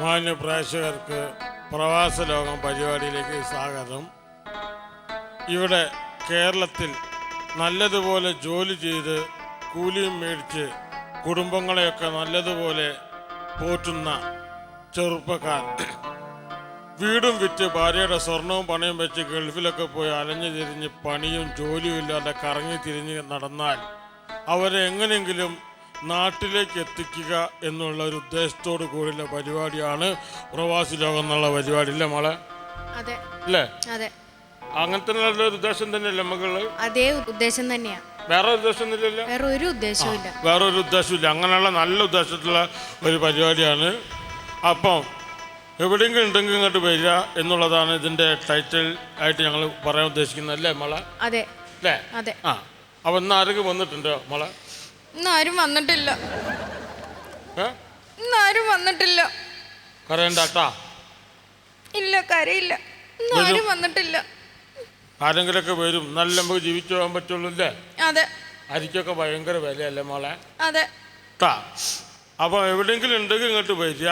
മാന്യ പ്രേക്ഷകർക്ക് പ്രവാസ ലോകം പരിപാടിയിലേക്ക് സ്വാഗതം. ഇവിടെ കേരളത്തിൽ നല്ലതുപോലെ ജോലി ചെയ്ത് കൂലിയും മേടിച്ച് കുടുംബങ്ങളെയൊക്കെ നല്ലതുപോലെ പോറ്റുന്ന ചെറുപ്പക്കാർ. വീടും വിറ്റ് ഭാര്യയുടെ സ്വർണവും പണയും വെച്ച് ഗൾഫിലൊക്കെ പോയി അലഞ്ഞു തിരിഞ്ഞ് പണിയും ജോലിയും ഇല്ലാതെ കറങ്ങി തിരിഞ്ഞ് നടന്നാൽ അവരെ എങ്ങനെയെങ്കിലും നാട്ടിലേക്ക് എത്തിക്കുക എന്നുള്ള ഒരു ഉദ്ദേശത്തോട് കൂടിയുള്ള പരിപാടിയാണ് പ്രവാസി ലോകം എന്നുള്ള പരിപാടി അല്ലേ മോളെ? അതെ. അല്ലേ അതെ. അങ്ങനത്തെ നല്ലൊരു ഉദ്ദേശം തന്നെയല്ലേ മകൾ അതേ ഉദ്ദേശം തന്നെയാ. വേറെ ഉദ്ദേശം ഒന്നുമില്ലല്ലോ വേറെ ഒരു ഉദ്ദേശവും ഇല്ല. വേറെ ഒരു ഉദ്ദേശമില്ല അങ്ങനെയുള്ള നല്ല ഉദ്ദേശത്തിലുള്ള ഒരു പരിപാടിയാണ്. അപ്പം എവിടെയെങ്കിലും ഉണ്ടെങ്കിൽ ഇങ്ങോട്ട് വരിക എന്നുള്ളതാണ് ഇതിന്റെ ടൈറ്റിൽ ആയിട്ട് ഞങ്ങൾ പറയാൻ ഉദ്ദേശിക്കുന്നത് അല്ലേ മോളെ? അതെ. അല്ലേ അതെ. ആ. അപ്പം ഇന്ന് ആരെങ്കിലും വന്നിട്ടുണ്ടോ മോളെ? ഇന്ന് ആരും വന്നിട്ടില്ല ഇന്നാരും വന്നിട്ടില്ല. കരയണ്ടാട്ടാ? ഇല്ല കരയില്ല. ഇന്ന് ആരും വന്നിട്ടില്ല. ആരെങ്കിലൊക്കെ വരും. നല്ല നമുക്ക് ജീവിച്ചു പോകാൻ പറ്റുള്ളൂ അല്ലേ അതെ. അരിക്കൊക്കെ ഭയങ്കര വിലയല്ലേ മോളെ? അതെ. ട്ടാ അപ്പോൾ എവിടെയെങ്കിലും ഉണ്ടെങ്കിൽ ഇങ്ങോട്ട് വരിക.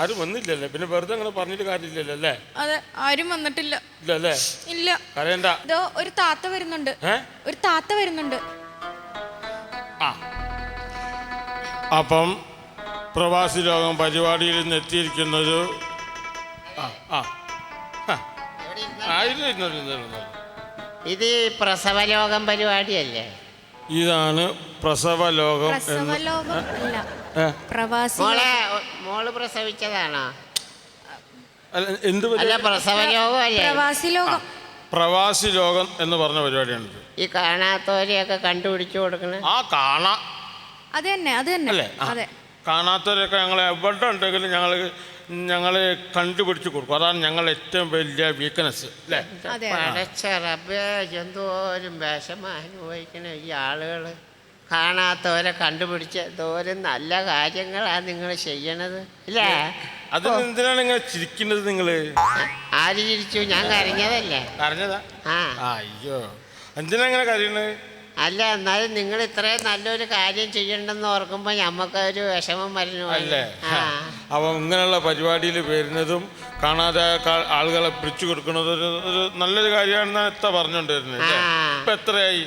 ആരും വന്നില്ലല്ലേ? പിന്നെ വെറുതെ അങ്ങനെ പറഞ്ഞിട്ട് കാര്യമില്ലല്ലോ അല്ലേ? അതെ ആരും വന്നിട്ടില്ല. ഇല്ലല്ലേ? ഇല്ല. കരയണ്ട. ഇതോ ഒരു താത്ത വരുന്നുണ്ട്. ഏ? ഒരു താത്ത വരുന്നുണ്ട്. അപ്പം പ്രവാസി ലോകം പരിപാടിയിൽ നിന്ന് എത്തിയിരിക്കുന്നത് ആ. ആ. ലോകം. ഇത് പരിപാടിയല്ലേ? ഇതാണ് പ്രസവ ലോകം പ്രസവലോകം അല്ല. പ്രവാസി മോളെ മോൾ പ്രസവിച്ചതാണോ? അല്ല, എന്ത് പരി- അല്ല പ്രസവലോകം പ്രവാസി ലോകം. പ്രവാസി ലോകം എന്ന് പറഞ്ഞ പരിപാടിയാണിത് ഈ കാണാത്തവരെയൊക്കെ കണ്ടുപിടിച്ചു കൊടുക്കണേ. ആ കാണാ. അത് തന്നെ അത് തന്നെ. അല്ലേ? ആ. അതെ. കാണാത്തവരൊക്കെ ഞങ്ങൾ എവിടെ ഉണ്ടെങ്കിലും ഞങ്ങൾ ഞങ്ങൾ കണ്ടുപിടിച്ച് കൊടുക്കും. അതാണ് ഞങ്ങളുടെ ഏറ്റവും വലിയ വീക്ക്നെസ് അല്ലേ? അതെ പടച്ച റബ്ബേ എന്തോരം വിഷമം അനുഭവിക്കണ ഈ ആളുകൾ കാണാത്തവരെ കണ്ടുപിടിച്ച് തോരും നല്ല കാര്യങ്ങളാണ് നിങ്ങൾ ചെയ്യണത് ഇല്ലേ? അതിനെന്തിനാണ് ഇങ്ങനെ ചിരിക്കുന്നത് നിങ്ങൾ ആര് ചിരിച്ചു? ഞാൻ കരഞ്ഞതല്ലേ? കരഞ്ഞതാ? ആ. അയ്യോ. എന്തിനാ ഇങ്ങനെ കരയണത് അല്ല എന്നാലും നിങ്ങൾ ഇത്രയും നല്ലൊരു കാര്യം ചെയ്യണ്ടെന്ന് ഓർക്കുമ്പോൾ ഞമ്മക്കൊരു വിഷമം വരുന്നു. അല്ലേ? അപ്പം ഇങ്ങനെയുള്ള പരിപാടിയിൽ വരുന്നതും കാണാതെ ആളുകളെ പിടിച്ചു കൊടുക്കുന്നതും ഒരു ഒരു നല്ലൊരു കാര്യമാണെന്നാണ് എത്ര പറഞ്ഞുകൊണ്ടിരുന്നത്. ഇപ്പം എത്രയായി?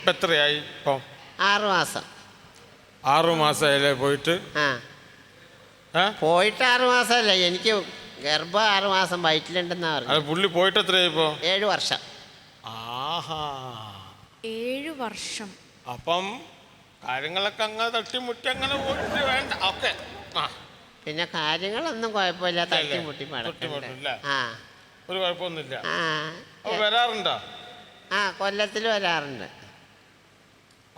ഇപ്പം എത്രയായി ഇപ്പോ? ആറു മാസം. ആറു മാസമായില്ലേ പോയിട്ട്? ആ. ഏ? പോയിട്ട് ആറു മാസമല്ല എനിക്ക് ഗർഭം ആറു മാസം വയറ്റിലുണ്ടെന്നാ പറഞ്ഞു അത് പുള്ളി പോയിട്ട് എത്രയായി ഇപ്പോൾ ഏഴ് വർഷം. ആഹാ. ഏഴു വർഷം. അപ്പം കാര്യങ്ങളൊക്കെ അങ്ങ് തട്ടിമുട്ടി അങ്ങനെ പോയിട്ട് വേണ്ട. ഓക്കെ. ആ. പിന്നെ കാര്യങ്ങളൊന്നും കുഴപ്പമില്ല തട്ടിമുട്ടി തട്ടിമുട്ടില്ല. ആ. ഒരു കുഴപ്പമൊന്നുമില്ല. ആ. അപ്പോൾ വരാറുണ്ടോ? ആ കൊല്ലത്തിൽ വരാറുണ്ട്.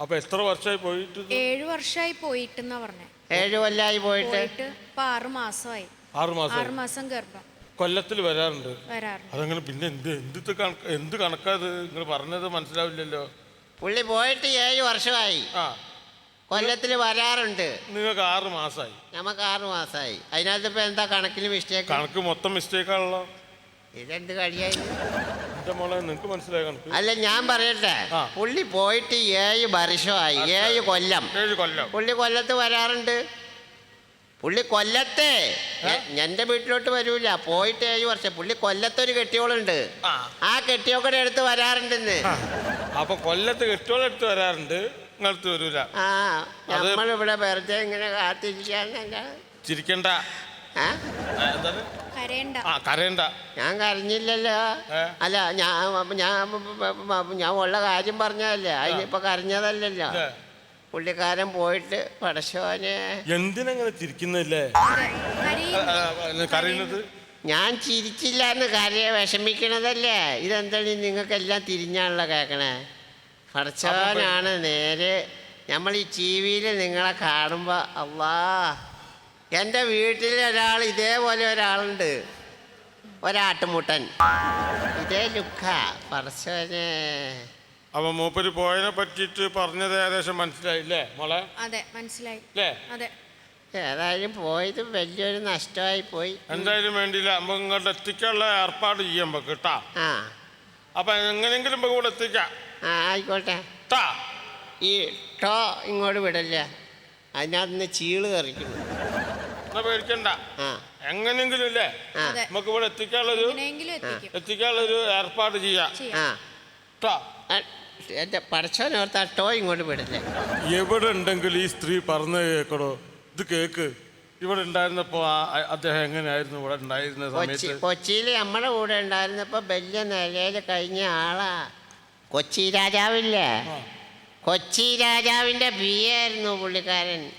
അപ്പോൾ എത്ര വർഷമായി പോയിട്ട് ഇത്? ഏഴു വർഷമായി പോയിട്ടെന്നാ പറഞ്ഞേ. ഏഴ് കൊല്ലമായി പോയിട്ട്? പോയിട്ട് ഇപ്പൊ ആറു മാസമായി. ആറ് മാസം ആറു മാസം ഗർഭം. കൊല്ലത്തിൽ വരാറുണ്ട്. വരാറുണ്ട്. അതങ്ങനെ പിന്നെ എന്ത് എന്ത് കണക്ക് എന്ത് കണക്കാത് നിങ്ങൾ പറഞ്ഞത് മനസ്സിലാവില്ലല്ലോ. പുള്ളി പോയിട്ട് ഏഴ് വർഷമായി. ആ. കൊല്ലത്തിൽ വരാറുണ്ട്. നിങ്ങൾക്ക് ആറ് മാസമായി. നമുക്ക് ആറു മാസമായി. അതിനകത്ത് ഇപ്പൊ എന്താ കണക്കിന് മിസ്റ്റേക്ക് കണക്ക് മൊത്തം മിസ്റ്റേക്ക് ആണല്ലോ. ഇതെന്ത് കഴിയായി? അല്ല ഞാൻ പറയട്ടെ. പുള്ളി പോയിട്ട് ഏഴ് വർഷമായി. ഏഴ് കൊല്ലം. പുള്ളി കൊല്ലത്ത് വരാറുണ്ട്. പുള്ളി കൊല്ലത്തെ. എന്റെ വീട്ടിലോട്ട് വരൂല. പോയിട്ട് ഏഴ് വർഷം. പുള്ളി കൊല്ലത്തൊരു കെട്ടിയോളുണ്ട്. ആ. കെട്ടിയോക്കടെ അടുത്ത് വരാറുണ്ടെന്ന്. ആ. അപ്പൊ കൊല്ലത്ത് കെട്ടിയോളടുത്ത് വരാറുണ്ട്. വരൂല. ആ. നമ്മളിവിടെ വെറുതെ ഇങ്ങനെ കാത്തിരിക്കാൻ ചിരിക്കണ്ട. ആ? കരയണ്ട. ആ കരയണ്ട. ഞാൻ കരഞ്ഞില്ലല്ലോ. അല്ല ഞാൻ ഞാൻ ഞാൻ ഉള്ള കാര്യം പറഞ്ഞതല്ലേ. അതിനിപ്പൊ കരഞ്ഞതല്ലല്ലോ? പുള്ളിക്കാരൻ പോയിട്ട് പടശോനെ എന്തിനങ്ങനെ ചിരിക്കുന്നില്ലേ? കരയുന്നത്? ഞാൻ ചിരിച്ചില്ല എന്ന് കരയെ വിഷമിക്കണതല്ലേ. ഇതെന്താണ് നിങ്ങൾക്കെല്ലാം തിരിഞ്ഞാണല്ലോ കേൾക്കണേ പടച്ചവനാണ് നേരെ നമ്മൾ ഈ ടി വിയിൽ നിങ്ങളെ കാണുമ്പോൾ അള്ളാ എന്റെ വീട്ടിൽ ഒരാൾ ഇതേപോലെ ഒരാളുണ്ട്. ഒരാട്ടുമുട്ടൻ. ഇതേ ലുക്കാ പടച്ചവനെ അപ്പൊ മൂപ്പര് പോയതിനെ പറ്റിയിട്ട് പറഞ്ഞത് ഏകദേശം മനസ്സിലായില്ലേ മോളെ? അതെ മനസ്സിലായി. അല്ലേ അതെ. ഏതായാലും പോയത് വലിയൊരു നഷ്ടമായി പോയി എന്തായാലും വേണ്ടിയില്ല. നമുക്ക് ഇങ്ങോട്ട് എത്തിക്കാനുള്ള ഏർപ്പാട് ചെയ്യാൻ നമുക്ക് കേട്ടാ. ആ. അപ്പൊ എങ്ങനെയെങ്കിലും നമുക്ക് ഇവിടെ എത്തിക്കാം. ആ ആയിക്കോട്ടെ. ട്ടാ. ഈ ടോ ഇങ്ങോട്ട് വിടല്ല? അതിനകത്ത് നിന്ന് ചീൾ തെറിക്കുന്നു എന്നാ പേടിക്കണ്ട. എങ്ങനെങ്കിലും എങ്ങനെയെങ്കിലും ഇല്ലേ നമുക്ക് ഇവിടെ എത്തിക്കാനുള്ളൊരു എങ്ങനെയെങ്കിലും എത്തിക്കും. എത്തിക്കാനുള്ളൊരു ഏർപ്പാട് ചെയ്യാം. ആ. ചെയ്യാം ട്ടാ. ആ, ടോ ഇങ്ങോട്ട് വിടില്ലേ എവിടെ ഉണ്ടെങ്കിൽ ഈ സ്ത്രീ പറഞ്ഞു കേക്കടോ? ഇത് കേക്ക്. ഇവിടെ ഉണ്ടായിരുന്നപ്പോ അദ്ദേഹം എങ്ങനെയായിരുന്നു ഇവിടെ ഉണ്ടായിരുന്ന കൊച്ചി സമയത്ത്? കൊച്ചിയിൽ നമ്മുടെ കൂടെ ഉണ്ടായിരുന്നപ്പോ വലിയ നിലയിൽ കഴിഞ്ഞ ആളാ. കൊച്ചി രാജാവില്ലേ? കൊച്ചി രാജാവിന്റെ ബി ആയിരുന്നു പുള്ളിക്കാരൻ.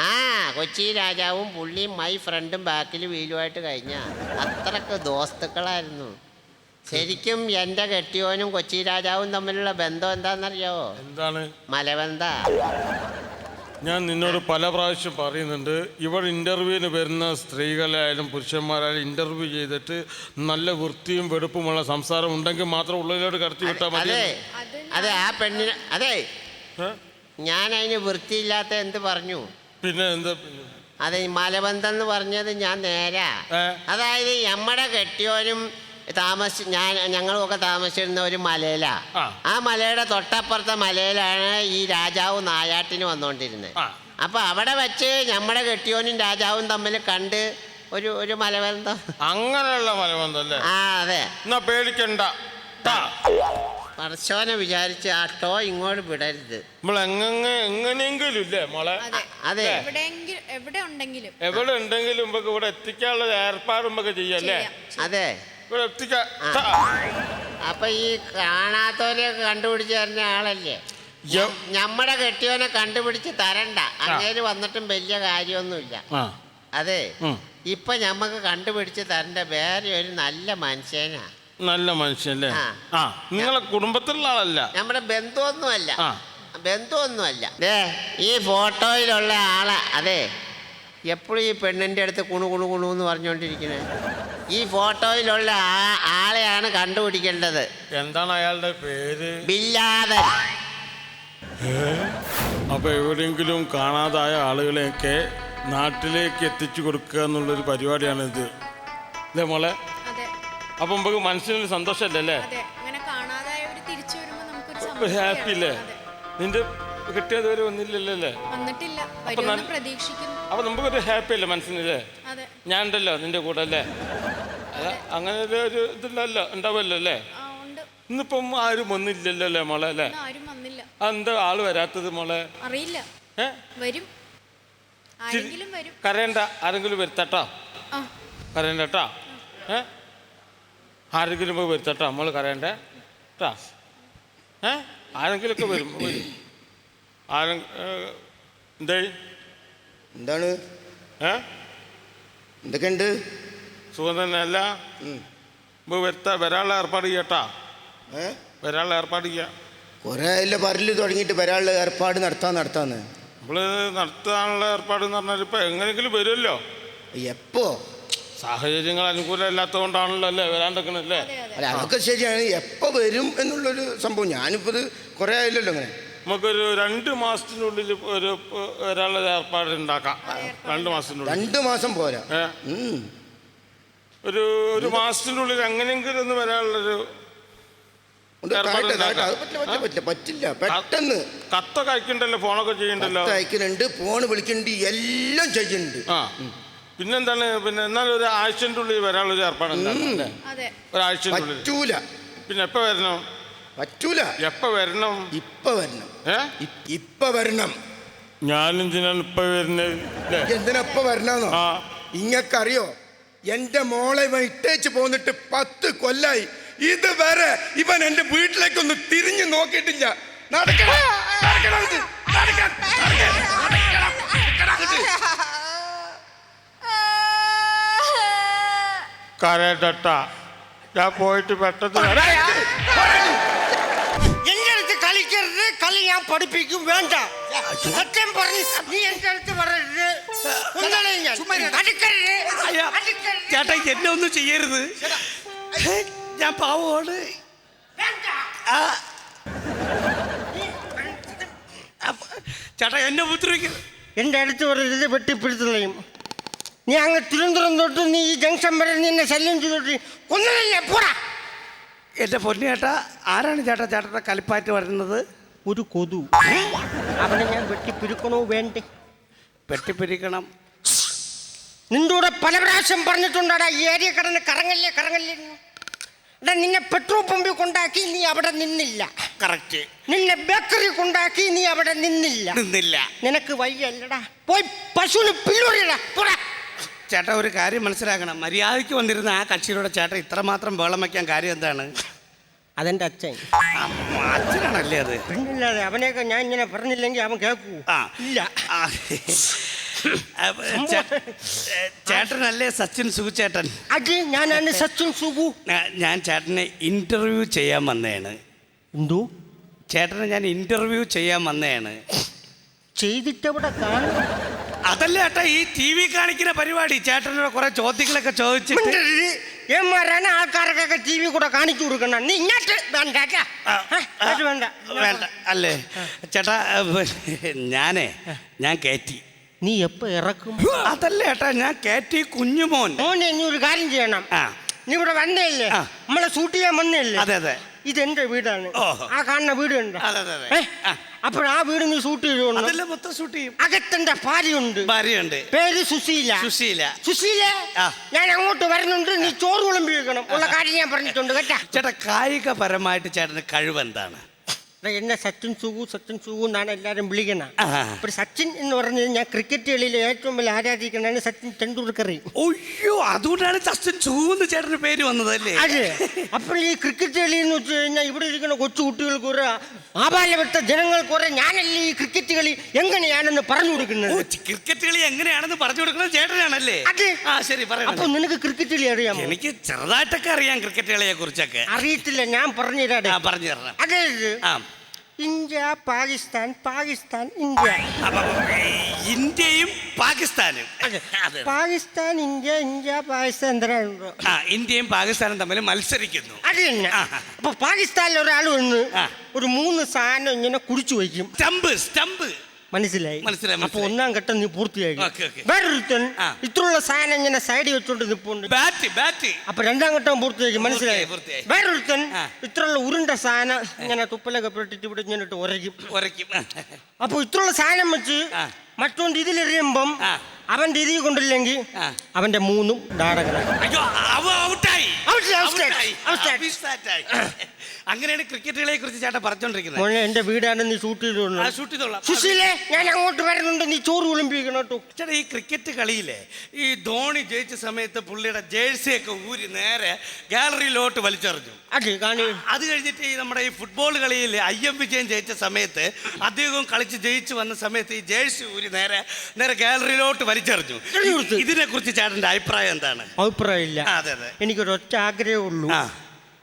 ആ കൊച്ചി രാജാവും പുള്ളിയും മൈ ഫ്രണ്ടും ബാക്കിൽ വീലുമായിട്ട് കഴിഞ്ഞ. അത്രയ്ക്ക് ദോസ്തുക്കളായിരുന്നു. ശരിക്കും എന്റെ കെട്ടിയോനും കൊച്ചി രാജാവും തമ്മിലുള്ള ബന്ധം എന്താണെന്നറിയാവോ എന്താണ്? മലബന്ധ. ഞാൻ നിന്നോട് പല പ്രാവശ്യം പറയുന്നുണ്ട് ഇവർ ഇന്റർവ്യൂവിന് വരുന്ന സ്ത്രീകളായാലും പുരുഷന്മാരായാലും ഇന്റർവ്യൂ ചെയ്തിട്ട് നല്ല വൃത്തിയും വെടുപ്പുമുള്ള സംസാരം ഉണ്ടെങ്കിൽ മാത്രം ഉള്ളിലോട്ട് കടത്തി വിട്ടാൽ മതി അതെ. അതെ ആ പെണ്ണിന് അതെ? ഞാൻ അതിന് വൃത്തിയില്ലാത്ത എന്ത് പറഞ്ഞു? പിന്നെ എന്താ? അതെ ഈ മലബന്ധം എന്ന് പറഞ്ഞത് ഞാൻ നേരാ. ഏ? അതായത് നമ്മുടെ കെട്ടിയോനും താമസ ഞാൻ ഞങ്ങളുമൊക്കെ താമസിച്ചിരുന്ന ഒരു മലയിലാ. ആ. ആ മലയുടെ തൊട്ടപ്പുറത്തെ മലയിലാണ് ഈ രാജാവ് നായാട്ടിന് വന്നുകൊണ്ടിരുന്നത്. ആ. അപ്പൊ അവിടെ വെച്ച് നമ്മുടെ കെട്ടിയോനും രാജാവും തമ്മിൽ കണ്ട് ഒരു ഒരു മലബന്ധം. അങ്ങനെയുള്ള മലബന്ധം അല്ലേ? ആ അതെ. എന്നാ പേടിക്കണ്ട. ട്ടാ. പറശോനെ വിചാരിച്ച് ആ ടോ ഇങ്ങോട്ട് വിടരുത്. നമ്മൾ എങ്ങനെ എങ്ങനെയെങ്കിലും ഇല്ലേ മോളെ? അതെ. അതെ. എവിടെയെങ്കിലും എവിടെ ഉണ്ടെങ്കിലും. എവിടെ ഉണ്ടെങ്കിലും നമുക്ക് ഇവിടെ എത്തിക്കാനുള്ള ഏർപ്പാട് നമുക്ക് ചെയ്യല്ലേ അതെ. ഇവിടെ എത്തിക്കാ. അപ്പൊ ഈ കാണാത്തവരെ കണ്ടുപിടിച്ച് തരുന്ന ആളല്ലേ? നമ്മുടെ കെട്ടിയവനെ കണ്ടുപിടിച്ച് തരണ്ട. അങ്ങേര് വന്നിട്ടും വലിയ കാര്യമൊന്നുമില്ല. അതെ. ഇപ്പൊ ഞമ്മക്ക് കണ്ടുപിടിച്ച് തരണ്ട വേറെ ഒരു നല്ല മനുഷ്യനാ. നല്ല മനുഷ്യല്ലേ ആ. ആ നിങ്ങളെ കുടുംബത്തിലുള്ള ആളല്ല. നമ്മുടെ ബന്ധുവൊന്നുമല്ല. ആ. ബന്ധുവൊന്നുമല്ല. ദേ ഈ ഫോട്ടോയിലുള്ള ആളെ അതെ. എപ്പോഴും ഈ പെണ്ണിന്റെ അടുത്ത് കുണു കുണു കുണു എന്ന് പറഞ്ഞുകൊണ്ടിരിക്കുന്നത്. ഈ ഫോട്ടോയിലുള്ള ആ ആളെയാണ് കണ്ടുപിടിക്കേണ്ടത്. എന്താണ് അയാളുടെ പേര്? ബില്ലാതൻ അപ്പൊ എവിടെയെങ്കിലും കാണാതായ ആളുകളെയൊക്കെ നാട്ടിലേക്ക് എത്തിച്ചു കൊടുക്കുക എന്നുള്ളൊരു പരിപാടിയാണ് ഇത് അല്ലേ മോളെ അപ്പൊ നമുക്ക് മനസ്സിനൊരു സന്തോഷമല്ലേ? അല്ലേ ഹാപ്പി അല്ലേ നിന്റെ കിട്ടിയത് വരെ വന്നില്ലല്ലേ അപ്പൊ നമുക്കൊരു ഹാപ്പി അല്ലേ മനസ്സിനല്ലേ? ഞാൻ ഉണ്ടല്ലോ നിന്റെ കൂടെ അല്ലേ? അങ്ങനെ ഒരു ഇതില്ലല്ലോ ഉണ്ടാവുമല്ലോ അല്ലേ? ഇന്നിപ്പം ആരും വന്നില്ലല്ലോ അല്ലേ മോളെ അല്ലേ? അതെന്താ ആൾ വരാത്തത് മോളെ? അറിയില്ല. വരും. കരയണ്ട ആരെങ്കിലും വരുത്തട്ടോ. ആ. കരയണ്ട കേട്ടോ ഏ? ആരെങ്കിലും പോയി വരുത്തട്ടോ നമ്മൾ കരയണ്ടേ? കേട്ടാ ഏ? ആരെങ്കിലുമൊക്കെ വരും വരും. ആരെ എന്തേ? എന്താണ്? ഏ? എന്തൊക്കെയുണ്ട്? സുഖം തന്നെ അല്ല. ഇപ്പോൾ വരുത്ത വരാനുള്ള ഏർപ്പാട് ചെയ്യട്ടാ ഏ? വരാനുള്ള ഏർപ്പാട് ചെയ്യാം. കുറേ ഇല്ല പറൽ തുടങ്ങിയിട്ട് വരാനുള്ള ഏർപ്പാട് നടത്താൻ നടത്താന്ന്. നമ്മൾ നടത്താനുള്ള ഏർപ്പാട് എന്ന് പറഞ്ഞാൽ ഇപ്പം എങ്ങനെയെങ്കിലും വരുമല്ലോ. എപ്പോ? സാഹചര്യങ്ങൾ അനുകൂലമല്ലാത്തതുകൊണ്ടാണല്ലോ അല്ലേ അതെ അല്ല? അതൊക്കെ ശരിയാണ്. എപ്പോൾ വരും എന്നുള്ളൊരു സംഭവം. ഞാനിപ്പോൾ ഇത് കുറേ ആയില്ലല്ലോ അങ്ങനെ. നമുക്കൊരു രണ്ട് മാസത്തിനുള്ളിൽ ഒരു ഒരാളെ ഏർപ്പാട് ഉണ്ടാക്കാം. രണ്ട് മാസത്തിനുള്ളിൽ. രണ്ട് മാസം പോരാ. ഒരു ഒരു മാസത്തിനുള്ളിൽ എങ്ങനെയെങ്കിലും ഒന്ന് വരാനുള്ളൊരു പറ്റില്ല പെട്ടെന്ന്. കത്തൊക്കെ അയക്കണ്ടല്ലോ ഫോണൊക്കെ ചെയ്യണ്ടല്ലോ അയക്കുന്നുണ്ട് ഫോൺ വിളിക്കുന്നുണ്ട് എല്ലാം ചെയ്യുന്നുണ്ട്. ആ. പിന്നെന്താണ്? പിന്നെ എന്നാലും ഒരു ആഴ്ചന്റെ ഉള്ളിൽ വരാനുള്ളൊരു ഏർപ്പാട് അതെ. ഒരാഴ്ചന്റെ ഉള്ളിൽ. പറ്റൂല. പിന്നെ എപ്പോൾ വരണം? പറ്റൂല. എപ്പോൾ വരണം? ഇപ്പൊ വരണം. ഏ? ഇപ്പൊ വരണം. ഞാനെന്തിനാണ് ഇപ്പൊ വരുന്നത് എന്തിനപ്പ വരണമെന്നോ ആ. ഇങ്ങക്കറിയോ? എന്റെ മോളെ ഇവൻ ഇട്ടേച്ച് പോന്നിട്ട് പത്ത് കൊല്ലായി. ഇതുവരെ ഇവൻ എന്റെ വീട്ടിലേക്കൊന്ന് തിരിഞ്ഞു നോക്കിയിട്ടില്ല. നടക്കണം, നടക്കണം നടക്കണം, കരട്ട ഞാൻ പോയിട്ട് പെട്ടെന്ന് വരാം. എന്റെ അടുത്ത് കളിക്കരുത്. കളി ഞാൻ പഠിപ്പിക്കും. വേണ്ട. സത്യം പറഞ്ഞ് നീ എന്റെ അടുത്ത് പറയരുത്. കൊന്നളെ ഞാൻ. അടുക്കരുത്, അയ്യ, അടുക്കരുത്. ചേട്ടാ എന്നെ ഒന്നും ചെയ്യരുത്. ഞാൻ പാവമാണ്. വേണ്ട. ആ. അപ്പ- ചേട്ടാ എന്നെ ഉപദ്രവിക്കരുത്. എന്റെ അടുത്ത് പറയരുത്. വെട്ടിപ്പിടുത്തുള്ളയും നീ അങ്ങ് തിരുവനന്തപുരം തൊട്ട് നീ ഈ ജംഗ്ഷൻ വരെ നിന്നെ ശല്യം ചെയ്തോട്ട് കൊന്നലല്ലേ പോടാ? എന്റെ പൊന്നേട്ടാ ആരാണ് ചേട്ടാ ചേട്ടന്റെ കലിപ്പാറ്റ് വരുന്നത്? ഒരു കൊതു. അവനെ ഞാൻ വെട്ടിപ്പിരിക്കണോ വേണ്ടേ? വെട്ടിപ്പിരിക്കണം. നിന്റെ കൂടെ പല പ്രാവശ്യം പറഞ്ഞിട്ടുണ്ടാടാ ഈ ഏരിയ കടന്ന് കറങ്ങല്ലേ കറങ്ങല്ലേ എടാ നിന്നെ പെട്രോൾ പമ്പിൽ കൊണ്ടാക്കി നീ അവിടെ നിന്നില്ല. കറക്റ്റ്. നിന്നെ ബേക്കറി കൊണ്ടാക്കി നീ അവിടെ നിന്നില്ല. നിന്നില്ല. നിനക്ക് വയ്യല്ലടാ. പോയി പശുവിന് പില്ലുറിയടാ പോടാ. ചേട്ടാ ഒരു കാര്യം മനസ്സിലാക്കണം. മര്യാദയ്ക്ക് വന്നിരുന്ന ആ കക്ഷിയിലൂടെ ചേട്ടൻ ഇത്രമാത്രം ബഹളം വയ്ക്കാൻ കാര്യം എന്താണ്? അതെന്റെ അച്ഛൻ. ആ, അച്ഛനാണല്ലേ അത്? പിന്നില്ലാതെ അവനെയൊക്കെ ഞാൻ ഇങ്ങനെ പറഞ്ഞില്ലെങ്കിൽ അവൻ കേൾക്കൂ. ആ ഇല്ല. ആ. അപ്പൊ ചേ- ചേട്ടനല്ലേ സച്ചിൻ സുഖുചേട്ടൻ അത് ഞാനാണ് സച്ചിൻ സുഖു ഞാ- ഞാൻ ചേട്ടനെ ഇന്റർവ്യൂ ചെയ്യാൻ വന്നതാണ്. എന്തോ? ചേട്ടനെ ഞാൻ ഇന്റർവ്യൂ ചെയ്യാൻ വന്നതാണ്. ചെയ്തിട്ട് അവിടെ കാണും? അതല്ല ഏട്ടാ ഈ ടി വി കാണിക്കുന്ന പരിപാടി? ചേട്ടനോട് കുറെ ചോദ്യങ്ങളൊക്കെ ചോദിച്ചു ആൾക്കാർക്കൊക്കെ ടി വി കൂടെ കാണിച്ചു കൊടുക്കണം. നീ ഇങ്ങോട്ട് വേണ്ട വേണ്ട. വേണ്ട. അല്ലേ? ചേട്ടാ ഞാനേ ഞാൻ കയറ്റി നീ എപ്പോ ഇറക്കും? അതല്ല ഏട്ടാ ഞാൻ കയറ്റി കുഞ്ഞുമോൻ മോനെ നീ ഒരു കാര്യം ചെയ്യണം. ആ. നീ ഇവിടെ വന്നേല്ലേ. നമ്മളെ ഷൂട്ട് ചെയ്യാൻ വന്നേല്ലേ അതെ അതെ. ഇതെന്റെ വീടാണ്. ആ കാണുന്ന വീട് ഉണ്ട് അതെ, അതെ, ആ വീട് നീ ഷൂട്ട് ചെയ്തോണ്ട് അതല്ല മൊത്തം ഷൂട്ട് ചെയ്യും. അകത്തെന്റെ ഭാര്യയുണ്ട്. ഭാര്യയുണ്ട്. പേര് സുശീല. സുശീല. സുശീല ഞാൻ അങ്ങോട്ട് വരുന്നുണ്ട് നീ ചോറ് വിളമ്പി വെക്കണം ഉള്ള കാര്യം ഞാൻ പറഞ്ഞിട്ടുണ്ട് കേട്ടാ? ചേട്ടാ കായികപരമായിട്ട് ചേട്ടന് കഴിവെന്താണ് എടാ, എന്നെ സച്ചിൻ സുഗു സച്ചിൻ സുഗു എന്നാണ് എല്ലാവരും വിളിക്കുന്നത്. അപ്പൊ സച്ചിൻ എന്ന് പറഞ്ഞു ഞാൻ ക്രിക്കറ്റ് കളിയിൽ ഏറ്റവും വലിയ ആരാധിക്കുന്നതാണ് സച്ചിൻ ടെണ്ടുൽക്കർ. ഒയ്യോ അതുകൊണ്ടാണ് സച്ചിൻ ചൂന്ന് ചേട്ടന് പേര് വന്നതല്ലേ അതെ. അപ്പോൾ ഈ ക്രിക്കറ്റ് കളി എന്ന് വെച്ച് കഴിഞ്ഞാൽ ഇവിടെ ഇരിക്കുന്ന കൊച്ചു കുട്ടികൾക്ക് കുറെ ആപാലപ്പെട്ട ജനങ്ങൾക്ക് കുറെ ഞാനല്ലേ ഈ ക്രിക്കറ്റ് കളി എങ്ങനെയാണെന്ന് പറഞ്ഞു കൊടുക്കുന്നത്? ക്രിക്കറ്റ് കളി എങ്ങനെയാണെന്ന് പറഞ്ഞു കൊടുക്കുന്നത് ചേട്ടനാണല്ലേ? അതെ. ആ ശരി അപ്പൊ പറയണം നിനക്ക് ക്രിക്കറ്റ് കളി അറിയാമോ? എനിക്ക് ചെറുതായിട്ടൊക്കെ അറിയാം ക്രിക്കറ്റ് കളിയെ കുറിച്ചൊക്കെ അറിയത്തില്ല ഞാൻ പറഞ്ഞു തരാം. പറഞ്ഞു തരാം അതെ ആ. India Pakistan Pakistan India. അപ്പൊ ഇന്ത്യയും പാകിസ്ഥാനും. അതെ. പാകിസ്ഥാൻ ഇന്ത്യ ഇന്ത്യ പാകിസ്ഥാൻ എന്തിനാണോ ആ ഇന്ത്യയും പാകിസ്ഥാനും തമ്മിൽ മത്സരിക്കുന്നു. അത് തന്നെ. അപ്പൊ പാകിസ്ഥാനിൽ ഒരാൾ വന്ന് ആ. ഒരു മൂന്ന് സാധനം ഇങ്ങനെ കുടിച്ചു വയ്ക്കും. സ്റ്റമ്പ് സ്റ്റംപ് മനസ്സിലായി മനസ്സിലായി, അപ്പൊ മനസ്സിലായി. ഒന്നാം ഘട്ടം നീ ഓക്കേ, ഓക്കേ. വേറൊരുത്തൻ ആ. ഇത്രയുള്ള സാധനം ഇങ്ങനെ സൈഡിൽ വെച്ചോണ്ട് നിപ്പുണ്ട് ബാറ്റ് ബാറ്റ് അപ്പൊ രണ്ടാം ഘട്ടം പൂർത്തിയാക്കി മനസ്സിലായി പൂർത്തിയായി. വേറൊരുത്തൻ ആ. ഇത്രയുള്ള ഉരുണ്ട സാധനം ഇങ്ങനെ തുപ്പലൊക്കെ പെട്ടിട്ട് ഇവിടെ ഇങ്ങനെ ഇട്ട് ഉരയ്ക്കും ഉരയ്ക്കും അപ്പൊ ഇത്രയുള്ള സാധനം വെച്ച് ആ. മറ്റോണ്ട് ഇതിലെറിയുമ്പം ആ. അവന്റെ ഇതിൽ കൊണ്ടില്ലെങ്കിൽ ആ. അവന്റെ മൂന്നും ഡാടകളായി അയ്യോ അവ ഔട്ടായി Out, out, out, ഔട്ടായി. out, out. ആയി. അങ്ങനെയാണ് ക്രിക്കറ്റുകളെ കുറിച്ച് ചേട്ടൻ പറഞ്ഞോണ്ടിരിക്കുന്നത്. മോനെ എന്റെ വീടാണ് നീ ഷൂട്ട് ചെയ്തോളൂ ആ, shoot ചെയ്തോളാം. സുശീലേ ഞാൻ അങ്ങോട്ട് വരുന്നുണ്ട്. നീ ചോറ് വിളമ്പിക്കണം കേട്ടോ ചേട്ടാ ഈ ക്രിക്കറ്റ് കളിയിലെ ഈ ധോണി ജയിച്ച സമയത്ത് പുള്ളിയുടെ ജേഴ്സി ഒക്കെ ഊരി നേരെ ഗാലറിയിലോട്ട് വലിച്ചെറിഞ്ഞു. അത് കാണി. അത് കഴിഞ്ഞിട്ട് ഈ നമ്മുടെ ഈ ഫുട്ബോൾ കളിയിൽ ഐ എം വിജയൻ ജയിച്ച സമയത്ത് അദ്ദേഹവും കളിച്ച് ജയിച്ചു വന്ന സമയത്ത് ഈ ജേഴ്സി ഊരി നേരെ നേരെ ഗാലറിയിലോട്ട് വലിച്ചെറിഞ്ഞു. ഇതിനെ കുറിച്ച് ചേട്ടന്റെ അഭിപ്രായം എന്താണ്? അഭിപ്രായമില്ല. ഇല്ല അതെ, അതെ. എനിക്കൊരു ഒറ്റ ആഗ്രഹമുള്ളൂ.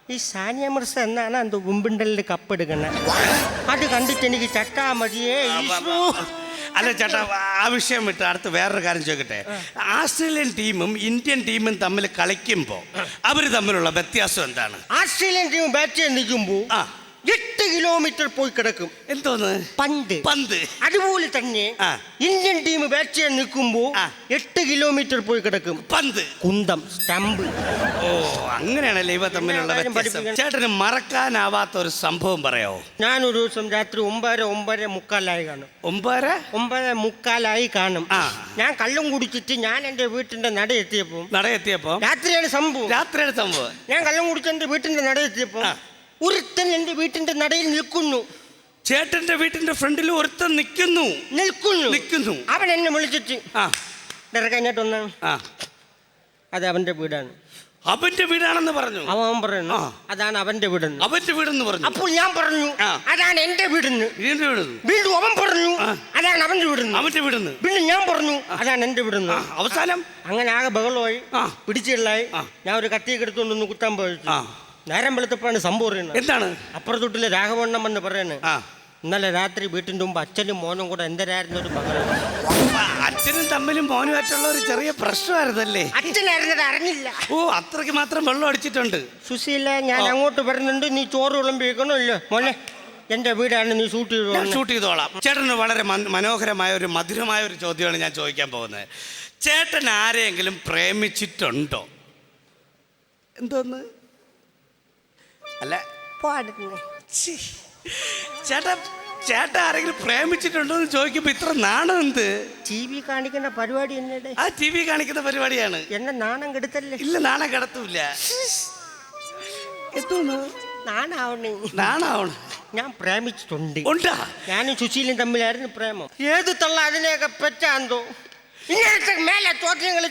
ഈ സാനിയ മിർസ എന്നാണ് എന്തോ വിമ്പിണ്ടലിൽ കപ്പ് എടുക്കുന്നത് അത് കണ്ടിട്ട് എനിക്ക് ചട്ടാ മതിയേ ഈശോ. അല്ല ചേട്ടാ ആ വിഷയം വിട്ട് അടുത്ത് വേറൊരു കാര്യം ചോദിക്കട്ടെ? ആസ്ട്രേലിയൻ ടീമും ഇന്ത്യൻ ടീമും തമ്മിൽ കളിക്കുമ്പോൾ അവർ തമ്മിലുള്ള വ്യത്യാസം എന്താണ്? ആസ്ട്രേലിയൻ ടീം ബാറ്റ് ചെയ്യാൻ നിൽക്കുമ്പോൾ ആ. എട്ട് കിലോമീറ്റർ പോയി കിടക്കും. എന്തോന്ന്? പന്ത്. പന്ത്. അതുപോലെ തന്നെ ഇന്ത്യൻ ടീം ബാറ്റ് ചെയ്യാൻ നിൽക്കുമ്പോ. എട്ട് കിലോമീറ്റർ പോയി കിടക്കും. പന്ത്. കുന്തം സ്റ്റമ്പ്. ഓ അങ്ങനെയാണല്ലേ ഇവ തമ്മിലുള്ള ചേട്ടന് മറക്കാനാവാത്ത ഒരു സംഭവം പറയാമോ ഞാൻ ഒരു ദിവസം രാത്രി ഒമ്പതര ഒമ്പതര മുക്കാലായി കാണും. ഒമ്പതര? ഒമ്പര മുക്കാലായി കാണും. ആ. ഞാൻ കള്ളും കുടിച്ചിട്ട് ഞാൻ എന്റെ വീട്ടിന്റെ നട എത്തിയപ്പോ നട എത്തിയപ്പോ? രാത്രിയാണ് സംഭവം. രാത്രിയാണ് സംഭവം. ഞാൻ കള്ളം കുടിച്ച് എന്റെ വീട്ടിന്റെ നട എത്തിയപ്പോൾ ആ. ഒരുത്തൻ എന്റെ വീട്ടിന്റെ നടയിൽ നിൽക്കുന്നു. ചേട്ടന്റെ വീട്ടിന്റെ ഫ്രണ്ടിൽ ഒരുത്തൻ നിൽക്കുന്നു. നിൽക്കുന്നു. നിൽക്കുന്നു. അവൻ എന്നെ വിളിച്ചിട്ട് ആ. ഇറക്കഞ്ഞിട്ട് ഒന്ന് ആ. അത് അവന്റെ വീടാണ്. അവന്റെ വീടാണെന്ന് പറഞ്ഞു. അവൻ പറയുന്നു അതാണ് അവന്റെ വീടെന്ന്. അവന്റെ വീടെന്ന് പറഞ്ഞു. അപ്പോൾ ഞാൻ പറഞ്ഞു അതാണ് എന്റെ വീടെന്ന്. വീടിന്റെ വീടെന്ന്. വീണ്ടും അവൻ പറഞ്ഞു അതാണ് അവന്റെ വീടെന്ന്. അവന്റെ വീടെന്ന്. പിന്നെ ഞാൻ പറഞ്ഞു അതാണ് എന്റെ വീടെന്ന്. അവസാനം? അങ്ങനെ ആകെ ബഹളമായി. പിടിച്ചുള്ളായി ഞാൻ ഒരു കത്തിയൊക്കെ എടുത്തുകൊണ്ടൊന്ന് കുത്താൻ പോയി. നേരം വെളുത്തപ്പോഴാണ് സംഭവം പറയുന്നത് എന്താണ്? അപ്പുറത്തൊട്ടിലെ രാഘവണ്ണം എന്ന് പറയുന്നത്. ആ. ഇന്നലെ രാത്രി വീട്ടിന്റെ മുമ്പ് അച്ഛനും മോനും കൂടെ എന്തരായിരുന്നു ഒരു അപ്പൊ അച്ഛനും തമ്മിലും മോനുമായിട്ടുള്ള ഒരു ചെറിയ പ്രശ്നമായിരുന്നല്ലേ? അച്ഛനായിരുന്നത് അറിഞ്ഞില്ല. ഓ അത്രയ്ക്ക് മാത്രം വെള്ളം അടിച്ചിട്ടുണ്ട്. സുശീല ഞാൻ അങ്ങോട്ട് വരുന്നുണ്ട്. നീ ചോറ് വിളമ്പിക്കണമല്ലോ. മോനെ എന്റെ വീടാണ്. നീ ഷൂട്ട് ഞാൻ ചെയ്തോ ഷൂട്ട് ചെയ്തോളാം. ചേട്ടന് വളരെ മനോഹരമായ ഒരു മധുരമായ ഒരു ചോദ്യമാണ് ഞാൻ ചോദിക്കാൻ പോകുന്നത്. ചേട്ടൻ ആരെങ്കിലും പ്രേമിച്ചിട്ടുണ്ടോ? എന്തോന്ന്? അല്ല. പാടുന്നു. ചേട്ടാ ചേട്ട ആരെങ്കിലും പ്രേമിച്ചിട്ടുണ്ടോ എന്ന് ചോദിക്കുമ്പോ ഇത്ര നാണം എന്ത്? ടി വി കാണിക്കുന്ന പരിപാടി എന്നടെ? ആ ടി വി കാണിക്കുന്ന പരിപാടിയാണ്. എന്നെ നാണം കെടുത്തല്ലേ? ഇല്ല നാണം കിടത്തൂല എത്തുന്നു നാണാവണേ. നാണാവണം. ഞാൻ പ്രേമിച്ചിട്ടുണ്ട്. ഉണ്ടാ. ഞാനും സുശീലും തമ്മിലായിരുന്നു പ്രേമം. ഏത് തള്ള അതിനെയൊക്കെ പെറ്റാന്തോ? ഇങ്ങനത്തെ മേലെ ചോദ്യങ്ങൾ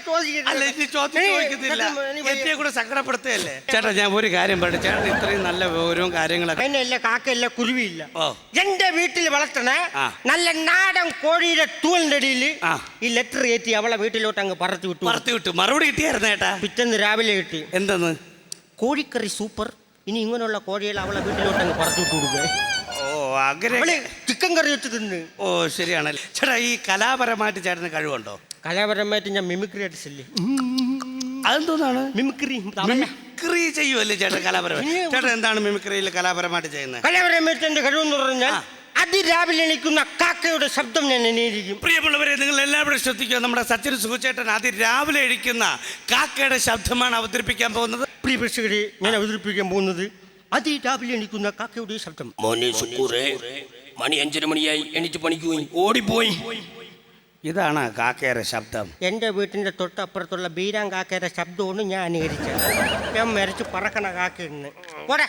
അല്ല ഇനി ചോദ്യം ചോദിക്കുന്നില്ല എന്നെ കൂടെ സങ്കടപ്പെടുത്തുകയല്ലേ ചേട്ടാ ഞാൻ ഒരു കാര്യം പറഞ്ഞു ചേട്ടൻ ഇത്രയും നല്ല വിവരവും കാര്യങ്ങളൊക്കെ അതിനല്ല കാക്കയില്ല കുരുവിയില്ല. ഓ. എന്റെ വീട്ടിൽ വളർത്തണ ആ. നല്ല നാടൻ കോഴിയുടെ തൂലിന്റെ അടിയിൽ ആ. ഈ ലെറ്റർ കയറ്റി അവളെ വീട്ടിലോട്ട് അങ്ങ് പറത്തി വിട്ടു. പറത്തി വിട്ടു. മറുപടി കിട്ടിയായിരുന്നു ചേട്ടാ? പിറ്റേന്ന് രാവിലെ കിട്ടി. എന്തെന്ന്? കോഴിക്കറി സൂപ്പർ. ഇനി ഇങ്ങനെയുള്ള കോഴികൾ അവളെ വീട്ടിലോട്ട് അങ്ങ് പറത്തി വിട്ടു കൊടുക്കുക ഓ അങ്ങനെ ചിക്കൻ കറി വെച്ച് തിന്ന്. ഓ ശരിയാണല്ലേ. ചേട്ടാ ഈ കലാപരമായിട്ട് ചേട്ടന് കഴിവുണ്ടോ? കലാപരമായിട്ട് ഞാൻ മിമിക്രി അടിച്ചില്ലേ അതെന്തോന്നാണ്? മിമിക്രി മിമിക്രി ചെയ്യുമല്ലേ ചേട്ടൻ കലാപരമായി ചേട്ടൻ എന്താണ് മിമിക്രിയിൽ കലാപരമായിട്ട് ചെയ്യുന്നത്? കലാപരമായിട്ട് എന്റെ കഴിവെന്ന് പറഞ്ഞാൽ. അതിരാവിലെ എണീക്കുന്ന കാക്കയുടെ ശബ്ദം ഞാൻ എണീരിക്കും പ്രിയമുള്ളവരെ നിങ്ങൾ എല്ലാവരും ശ്രദ്ധിക്കുക നമ്മുടെ സച്ചിൻ സുഖചേട്ടൻ അതിരാവിലെ എഴിക്കുന്ന കാക്കയുടെ ശബ്ദമാണ് അവതരിപ്പിക്കാൻ പോകുന്നത്. പ്രിയ പ്രേക്ഷകരെ ഞാൻ അവതരിപ്പിക്കാൻ പോകുന്നത് അതിരാവിലെ എണീക്കുന്ന കാക്കയുടെ ശബ്ദം. മോനെ സുക്കൂറേ മണി അഞ്ചര മണിയായി എണീറ്റ് പണിക്കുകയും പോയി ഓടിപ്പോയി. ഇതാണ് കാക്കയുടെ ശബ്ദം. എന്റെ വീട്ടിന്റെ തൊട്ടപ്പുറത്തുള്ള ബീരാൻ കാക്കയുടെ ശബ്ദമാണ് ഞാൻ അനുകരിച്ചത് ഞാൻ മരച്ച് പറക്കണ കാക്കയെന്ന് പോടെ